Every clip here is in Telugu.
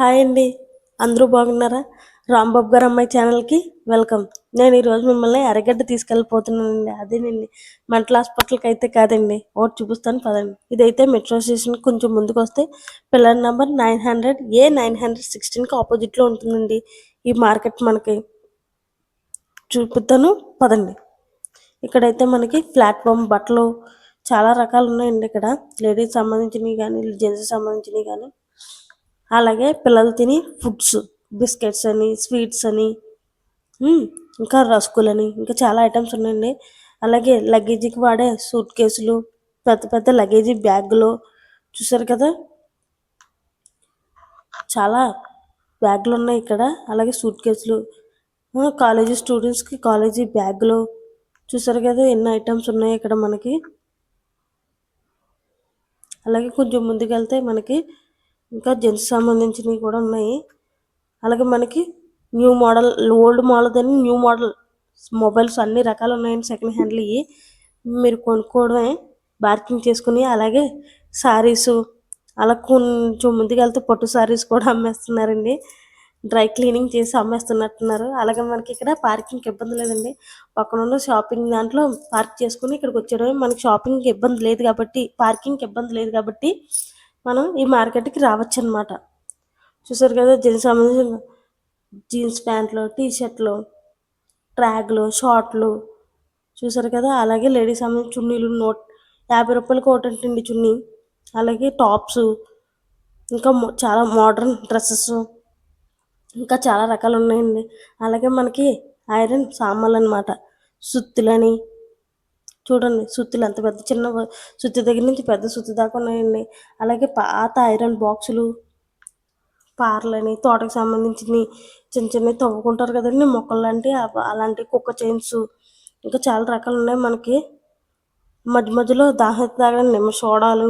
హాయ్ అండి. అందరూ బాగున్నారా? రాంబాబు గారు అమ్మాయి ఛానల్కి వెల్కమ్. నేను ఈరోజు మిమ్మల్ని ఎర్రగడ్డ తీసుకెళ్ళిపోతున్నానండి. అదేనండి. మెంటల్ హాస్పిటల్కి అయితే కాదండి. ఓటు చూపిస్తాను పదండి. ఇదైతే మెట్రో స్టేషన్ కొంచెం ముందుకు వస్తే pillar number nine hundred A nine hundred సిక్స్టీన్కి ఆపోజిట్లో ఉంటుందండి ఈ మార్కెట్ మనకి. చూపుతాను పదండి. ఇక్కడైతే మనకి ప్లాట్ఫామ్ బట్టలు చాలా రకాలు ఉన్నాయండి ఇక్కడ. లేడీస్ సంబంధించినవి కానీ జెంట్స్ సంబంధించినవి కానీ. అలాగే పిల్లలు తిని ఫుడ్స్ బిస్కెట్స్ అని స్వీట్స్ అని ఇంకా రస్కులని ఇంకా చాలా ఐటమ్స్ ఉన్నాయండి. అలాగే లగేజీకి వాడే సూట్ కేసులు పెద్ద పెద్ద లగేజీ బ్యాగులు చూసారు కదా? చాలా బ్యాగులు ఉన్నాయి ఇక్కడ. అలాగే సూట్ కేసులు కాలేజీ స్టూడెంట్స్కి కాలేజీ బ్యాగులు చూసారు కదా? ఎన్ని ఐటమ్స్ ఉన్నాయి ఇక్కడ మనకి. అలాగే కొంచెం ముందుకెళ్తే మనకి ఇంకా జెంట్స్ సంబంధించినవి కూడా ఉన్నాయి. అలాగే మనకి న్యూ మోడల్ ఓల్డ్ మోడల్ అని న్యూ మోడల్ మొబైల్స్ అన్ని రకాలు ఉన్నాయండి సెకండ్ హ్యాండ్లు ఇవి. మీరు కొనుక్కోవడమే బార్కింగ్ చేసుకుని అలాగే సారీస్ అలా కొంచెం ముందుకెళ్తే పట్టు సారీస్ కూడా అమ్మేస్తున్నారండి. డ్రై క్లీనింగ్ చేసి అమ్మేస్తున్నట్టున్నారు. అలాగే మనకి ఇక్కడ పార్కింగ్ ఇబ్బంది లేదండి. పక్కన ఉన్న షాపింగ్ దాంట్లో పార్క్ చేసుకుని ఇక్కడికి వచ్చేయడమే. మనకి షాపింగ్కి ఇబ్బంది లేదు కాబట్టి పార్కింగ్కి ఇబ్బంది లేదు కాబట్టి మనం ఈ మార్కెట్కి రావచ్చు అనమాట చూసారు కదా జెంట్స్ సంబంధించిన జీన్స్ ప్యాంట్లు టీ షర్ట్లు షార్ట్లు. చూసారు కదా అలాగే లేడీస్ సంబంధించిన చున్నీలు నోట్ యాభై రూపాయలకి ఒకటండి చున్నీ. అలాగే టాప్స్ ఇంకా మో- చాలా మోడర్న్ డ్రెస్సెస్ ఇంకా చాలా రకాలు ఉన్నాయండి. అలాగే మనకి ఐరన్ సామాన్లు అనమాట సుత్తులని చూడండి సుత్తులు ఎంత పెద్ద చిన్న సుత్తి దగ్గర నుంచి పెద్ద సుత్తి దాకా ఉన్నాయండి. అలాగే పాత ఐరన్ బాక్సులు పార్లని తోటకు సంబంధించినవి చిన్న చిన్నవి తవ్వుకుంటారు కదండి మొక్కలు లాంటి అలాంటి కుక్క చైన్స్ ఇంకా చాలా రకాలు ఉన్నాయి మనకి. మధ్య మధ్యలో దాహత తాగని నిమ్మ సోడాలు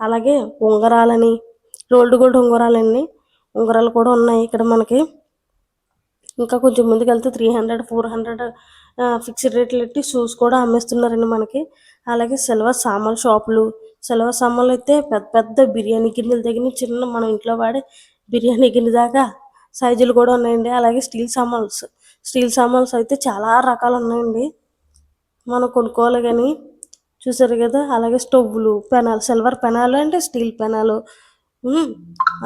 అలాగే ఉంగరాలని రోల్డ్ గోల్డ్ ఉంగరాలని ఉంగరాలు కూడా ఉన్నాయి ఇక్కడ మనకి. ఇంకా కొంచెం ముందుకు వెళ్తే three hundred four hundred fixed రేట్లు పెట్టి షూస్ కూడా అమ్మేస్తున్నారండి మనకి. అలాగే సిల్వర్ సామాన్ షాపులు సిల్వర్ సామాన్లు అయితే పెద్ద పెద్ద బిర్యానీ గిన్నెల దగ్గర చిన్న మనం ఇంట్లో వాడే బిర్యానీ గిన్నె దాకా సైజులు కూడా ఉన్నాయండి. అలాగే స్టీల్ సామాన్స్ స్టీల్ సామాన్స్ అయితే చాలా రకాలు ఉన్నాయండి. మనం కొనుక్కోవాలి కానీ చూసారు కదా అలాగే స్టవ్లు పెనాలు సిల్వర్ పెనాలు అంటే స్టీల్ పెనాలు.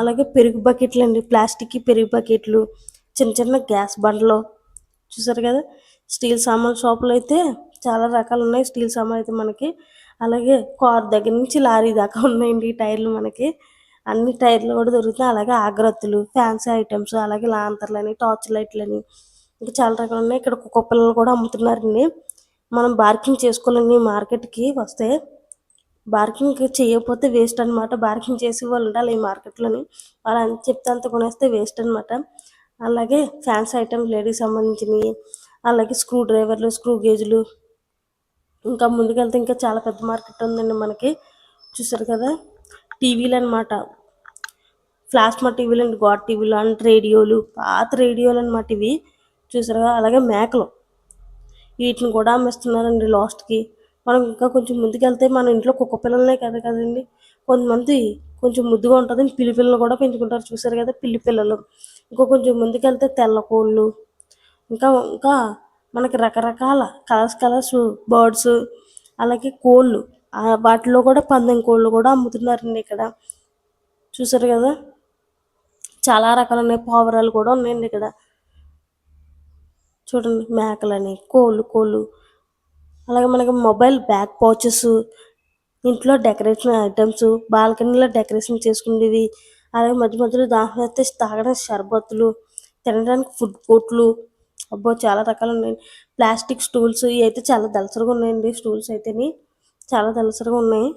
అలాగే పెరుగు బకెట్లు అండి ప్లాస్టిక్ పెరుగు బకెట్లు చిన్న చిన్న గ్యాస్ బండ్లు. చూసారు కదా? స్టీల్ సామాన్ షాపులు అయితే చాలా రకాలు ఉన్నాయి స్టీల్ సామాన్ అయితే మనకి. అలాగే కార్ దగ్గర నుంచి లారీ దాకా ఉన్నాయండి టైర్లు మనకి. అన్ని టైర్లు కూడా దొరుకుతాయి అలాగే ఆగ్రత్తులు ఫ్యాన్సీ ఐటమ్స్ అలాగే లాంతర్లని టార్చ్ లైట్లని. ఇంకా చాలా రకాలు ఉన్నాయి. ఇక్కడ కుక్క పిల్లలు కూడా అమ్ముతున్నారండి. మనం బార్కింగ్ చేసుకోవాలని మార్కెట్కి వస్తే. బార్కింగ్ చేయకపోతే వేస్ట్ అన్నమాట. బార్కింగ్ చేసి వాళ్ళు ఉండాలి ఈ మార్కెట్లోని. వాళ్ళు అంత చెప్తే అంత కొనేస్తే వేస్ట్ అన్నమాట. అలాగే ఫ్యాన్స్ ఐటమ్స్ లేడీస్ సంబంధించినవి అలాగే స్క్రూ డ్రైవర్లు స్క్రూ గేజ్లు ఇంకా ముందుకెళ్తే ఇంకా చాలా పెద్ద మార్కెట్ ఉందండి మనకి. చూసారు కదా? టీవీలు అనమాట ప్లాస్మా టీవీలు అండి గాడ్ టీవీలు అండ్ రేడియోలు పాత రేడియోలు అనమాట ఇవి. చూసారు కదా? అలాగే మేకలు. వీటిని కూడా అమ్మేస్తున్నారండి లాస్ట్కి. మనం ఇంకా కొంచెం ముందుకెళ్తే మన ఇంట్లో కుక్క పిల్లలనే కదా కదండి? కొంతమంది కొంచెం ముద్దుగా ఉంటుందని పిల్లి పిల్లలు కూడా పెంచుకుంటారు. చూసారు కదా? పిల్లి పిల్లలు. ఇంకా కొంచెం ముందుకెళ్తే తెల్ల కోళ్ళు. ఇంకా ఇంకా మనకి రకరకాల కలర్స్ కలర్స్ బర్డ్స్ అలాగే కోళ్ళు. వాటిలో కూడా పందెం కోళ్ళు కూడా అమ్ముతున్నారండి ఇక్కడ. చూసారు కదా? చాలా రకాలు ఉన్నాయి పావురాలు కూడా ఉన్నాయండి ఇక్కడ. చూడండి మేకలని కోళ్ళు కోళ్ళు. అలాగే మనకి మొబైల్ బ్యాక్ పౌచెస్ ఇంట్లో డెకరేషన్ ఐటమ్స్ బాల్కనీలో డెకరేషన్ చేసుకునేవి. అలాగే మధ్య మధ్యలో దాహం వేస్తే తాగడానికి షర్బత్తులు తినడానికి ఫుడ్ కోర్ట్లు అబ్బో చాలా రకాలు ఉన్నాయి. ప్లాస్టిక్ స్టూల్స్ ఇవి అయితే చాలా దలసరిగా ఉన్నాయండి. స్టూల్స్ అయితేని చాలా దలసరిగా ఉన్నాయి.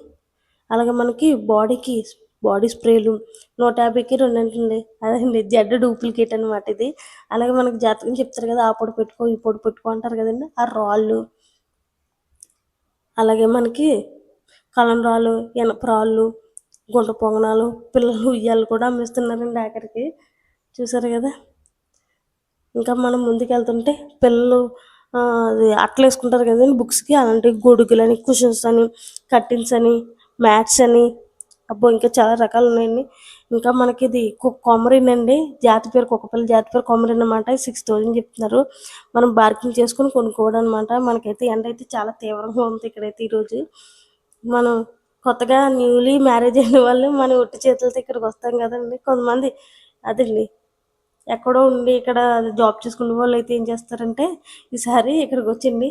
అలాగే మనకి బాడీకి బాడీ స్ప్రేలు నూట యాభైకి రెండు అదే అదండి జెడ్ డూప్లికేట్ అనమాట ఇది. అలాగే మనకి జాతకం చెప్తారు కదా ఆ పొడి పెట్టుకో ఈ పొడి పెట్టుకో అంటారు కదండి. ఆ రాళ్ళు. అలాగే మనకి కలం రాళ్ళు ఇనప రాళ్ళు గుంట పొంగనాలు పిల్లలు ఉయ్యాలు కూడా అమ్మిస్తున్నారండి ఆఖరికి. చూసారు కదా? ఇంకా మనం ముందుకెళ్తుంటే పిల్లలు అది అట్లా వేసుకుంటారు కదండి బుక్స్కి. అలాంటి గొడుగులని కుషన్స్ అని కర్టిన్స్ అని మ్యాట్స్ అని. అబ్బో ఇంకా చాలా రకాలు ఉన్నాయండి. ఇంకా మనకి ఇది కు- కొమరిన్ అండి. జాతి పేరు కుక్కపల్లి జాతి పేరు కొమరిన్ అనమాట సిక్స్ థౌజండ్ చెప్తున్నారు. మనం బార్కింగ్ చేసుకుని కొనుక్కోవడం అనమాట మనకైతే ఎండ అయితే చాలా తీవ్రంగా ఉంది ఇక్కడైతే ఈరోజు. మనం కొత్తగా న్యూలీ మ్యారేజ్ అయిన వాళ్ళు మన ఒట్టి చేతులతో ఇక్కడికి వస్తాం కదండి. కొంతమంది అదండి. ఎక్కడో ఉండి ఇక్కడ జాబ్ చేసుకునే వాళ్ళు అయితే ఏం చేస్తారంటే ఈసారి ఇక్కడికి వచ్చింది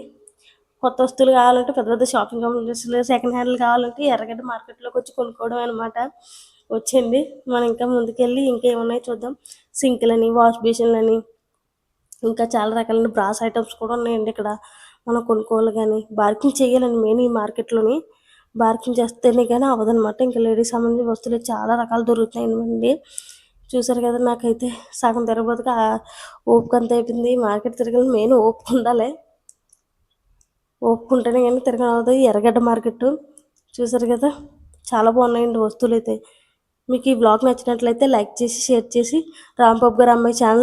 కొత్త వస్తువులు కావాలంటే పెద్ద పెద్ద షాపింగ్ కాంప్లెక్స్లు సెకండ్ హ్యాండ్లు కావాలంటే ఎర్రగడ్డ మార్కెట్లోకి వచ్చి కొనుక్కోవడం అనమాట వచ్చింది మనం ఇంకా ముందుకెళ్ళి ఇంకేమున్నాయో చూద్దాం. సింకులని వాష్ బేసిన్లని ఇంకా చాలా రకాలైన బ్రాస్ ఐటమ్స్ కూడా ఉన్నాయండి ఇక్కడ. మనం కొనుక్కోవాలి కానీ బార్కింగ్ చేయాలండి మెయిన్ ఈ మార్కెట్లోని బార్కింగ్ చేస్తేనే కానీ అవ్వదన్నమాట. ఇంకా లేడీస్ సంబంధించిన వస్తువులు చాలా రకాలు దొరుకుతాయండి చూసారు కదా నాకైతే సగం తిరగబోతుగా ఓపిక అంత అయిపోయింది. మార్కెట్ తిరగాలి మెయిన్ ఓపిక ఉండాలి. ఓపిక ఉంటేనే కానీ తిరగడం అవుతుంది ఎర్రగడ్డ మార్కెట్ చూసారు కదా చాలా బాగున్నాయండి వస్తువులు అయితే. మీకు ఈ బ్లాగ్ నచ్చినట్లయితే లైక్ చేసి షేర్ చేసి రాంబాబు గారు అమ్మాయి ఛానల్